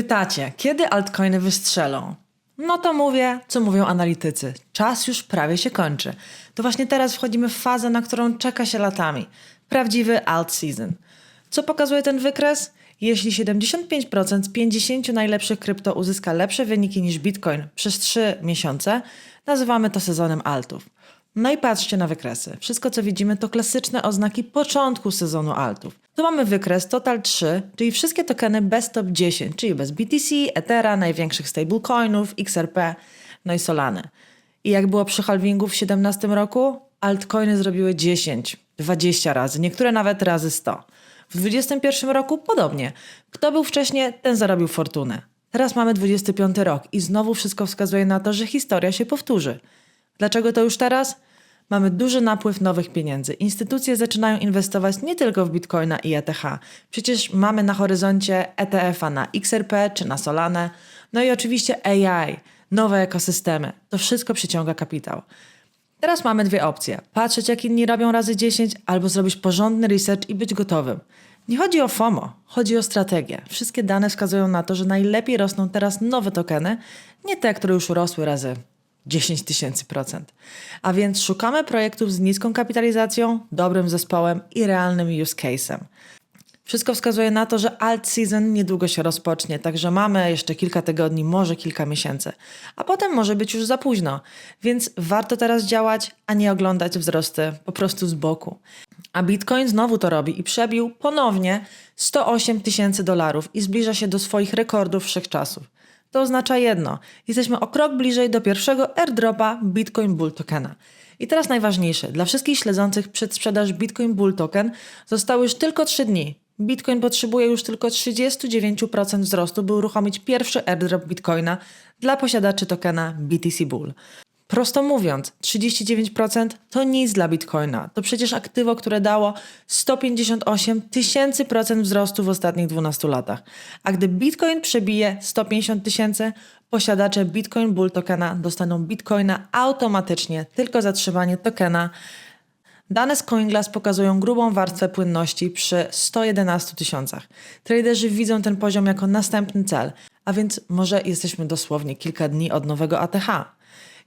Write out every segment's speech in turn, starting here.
Pytacie, kiedy altcoiny wystrzelą? No to mówię, co mówią analitycy. Czas już prawie się kończy. To właśnie teraz wchodzimy w fazę, na którą czeka się latami. Prawdziwy alt season. Co pokazuje ten wykres? Jeśli 75% z 50 najlepszych krypto uzyska lepsze wyniki niż Bitcoin przez 3 miesiące, nazywamy to sezonem altów. No i patrzcie na wykresy. Wszystko, co widzimy, to klasyczne oznaki początku sezonu altów. Tu mamy wykres Total 3, czyli wszystkie tokeny bez top 10, czyli bez BTC, Ethera, największych stablecoinów, XRP, no i Solany. I jak było przy halvingu w 2017 roku? Altcoiny zrobiły 10, 20 razy, niektóre nawet razy 100. W 2021 roku podobnie. Kto był wcześniej, ten zarobił fortunę. Teraz mamy 25 rok i znowu wszystko wskazuje na to, że historia się powtórzy. Dlaczego to już teraz? Mamy duży napływ nowych pieniędzy. Instytucje zaczynają inwestować nie tylko w Bitcoina i ETH. Przecież mamy na horyzoncie ETF-a na XRP czy na Solanę. No i oczywiście AI, nowe ekosystemy. To wszystko przyciąga kapitał. Teraz mamy dwie opcje. Patrzeć jak inni robią razy 10 albo zrobić porządny research i być gotowym. Nie chodzi o FOMO, chodzi o strategię. Wszystkie dane wskazują na to, że najlepiej rosną teraz nowe tokeny, nie te, które już rosły razy 10 tysięcy procent. A więc szukamy projektów z niską kapitalizacją, dobrym zespołem i realnym use case'em. Wszystko wskazuje na to, że alt season niedługo się rozpocznie, także mamy jeszcze kilka tygodni, może kilka miesięcy. A potem może być już za późno, więc warto teraz działać, a nie oglądać wzrosty po prostu z boku. A Bitcoin znowu to robi i przebił ponownie 108 tysięcy dolarów i zbliża się do swoich rekordów wszechczasów. To oznacza jedno: jesteśmy o krok bliżej do pierwszego airdropa Bitcoin Bull Tokena. I teraz najważniejsze, dla wszystkich śledzących przedsprzedaż Bitcoin Bull Token zostały już tylko 3 dni. Bitcoin potrzebuje już tylko 39% wzrostu, by uruchomić pierwszy airdrop Bitcoina dla posiadaczy tokena BTC Bull. Prosto mówiąc, 39% to nic dla Bitcoina. To przecież aktywo, które dało 158 tysięcy procent wzrostu w ostatnich 12 latach. A gdy Bitcoin przebije 150 tysięcy, posiadacze Bitcoin Bull tokena dostaną Bitcoina automatycznie, tylko zatrzymanie tokena. Dane z CoinGlass pokazują grubą warstwę płynności przy 111 tysiącach. Traderzy widzą ten poziom jako następny cel, a więc może jesteśmy dosłownie kilka dni od nowego ATH.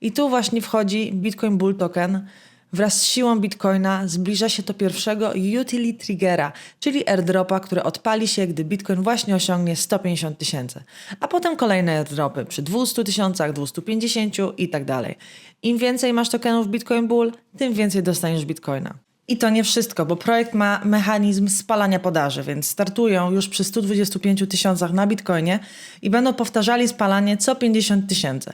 I tu właśnie wchodzi Bitcoin Bull Token. Wraz z siłą Bitcoina zbliża się do pierwszego utility triggera, czyli airdropa, który odpali się, gdy Bitcoin właśnie osiągnie 150 tysięcy. A potem kolejne airdropy przy 200 tysiącach, 250 i tak dalej. Im więcej masz tokenów Bitcoin Bull, tym więcej dostaniesz Bitcoina. I to nie wszystko, bo projekt ma mechanizm spalania podaży, więc startują już przy 125 tysiącach na Bitcoinie i będą powtarzali spalanie co 50 tysięcy.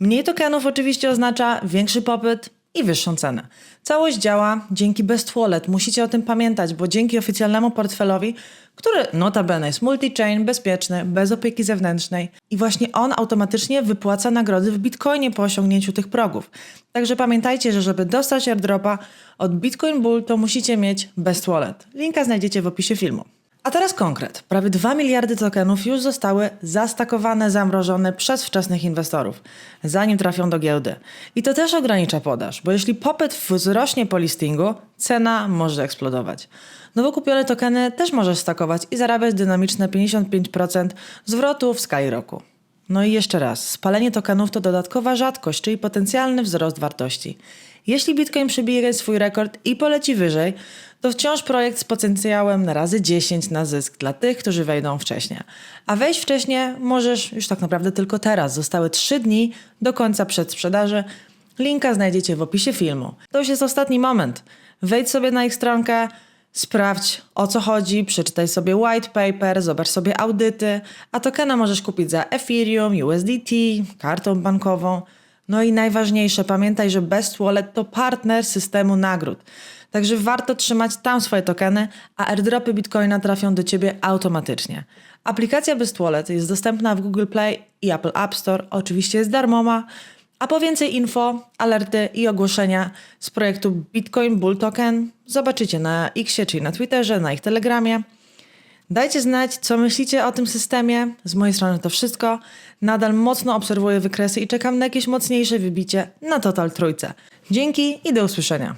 Mniej tokenów oczywiście oznacza większy popyt i wyższą cenę. Całość działa dzięki Best Wallet. Musicie o tym pamiętać, bo dzięki oficjalnemu portfelowi, który notabene jest multi-chain, bezpieczny, bez opieki zewnętrznej i właśnie on automatycznie wypłaca nagrody w Bitcoinie po osiągnięciu tych progów. Także pamiętajcie, że żeby dostać airdropa od Bitcoin Bull, to musicie mieć Best Wallet. Linka znajdziecie w opisie filmu. A teraz konkret. Prawie 2 miliardy tokenów już zostały zastakowane, zamrożone przez wczesnych inwestorów, zanim trafią do giełdy. I to też ogranicza podaż, bo jeśli popyt wzrośnie po listingu, cena może eksplodować. Nowo kupione tokeny też możesz stakować i zarabiać dynamiczne 55% zwrotu w skali roku. No i jeszcze raz, spalenie tokenów to dodatkowa rzadkość, czyli potencjalny wzrost wartości. Jeśli Bitcoin przebije swój rekord i poleci wyżej, to wciąż projekt z potencjałem na razy 10 na zysk dla tych, którzy wejdą wcześniej. A wejść wcześniej możesz już tak naprawdę tylko teraz. Zostały 3 dni do końca przedsprzedaży. Linka znajdziecie w opisie filmu. To już jest ostatni moment. Wejdź sobie na ich stronkę, Sprawdź o co chodzi, przeczytaj sobie white paper, zobacz sobie audyty, a tokena możesz kupić za Ethereum, USDT, kartą bankową. No i najważniejsze, pamiętaj, że Best Wallet to partner systemu nagród. Także warto trzymać tam swoje tokeny, a airdropy Bitcoina trafią do Ciebie automatycznie. Aplikacja Best Wallet jest dostępna w Google Play i Apple App Store. Oczywiście jest darmowa. A po więcej info, alerty i ogłoszenia z projektu Bitcoin Bull Token zobaczycie na X, czyli na Twitterze, na ich Telegramie. Dajcie znać, co myślicie o tym systemie. Z mojej strony to wszystko. Nadal mocno obserwuję wykresy i czekam na jakieś mocniejsze wybicie na Total Trójce. Dzięki i do usłyszenia.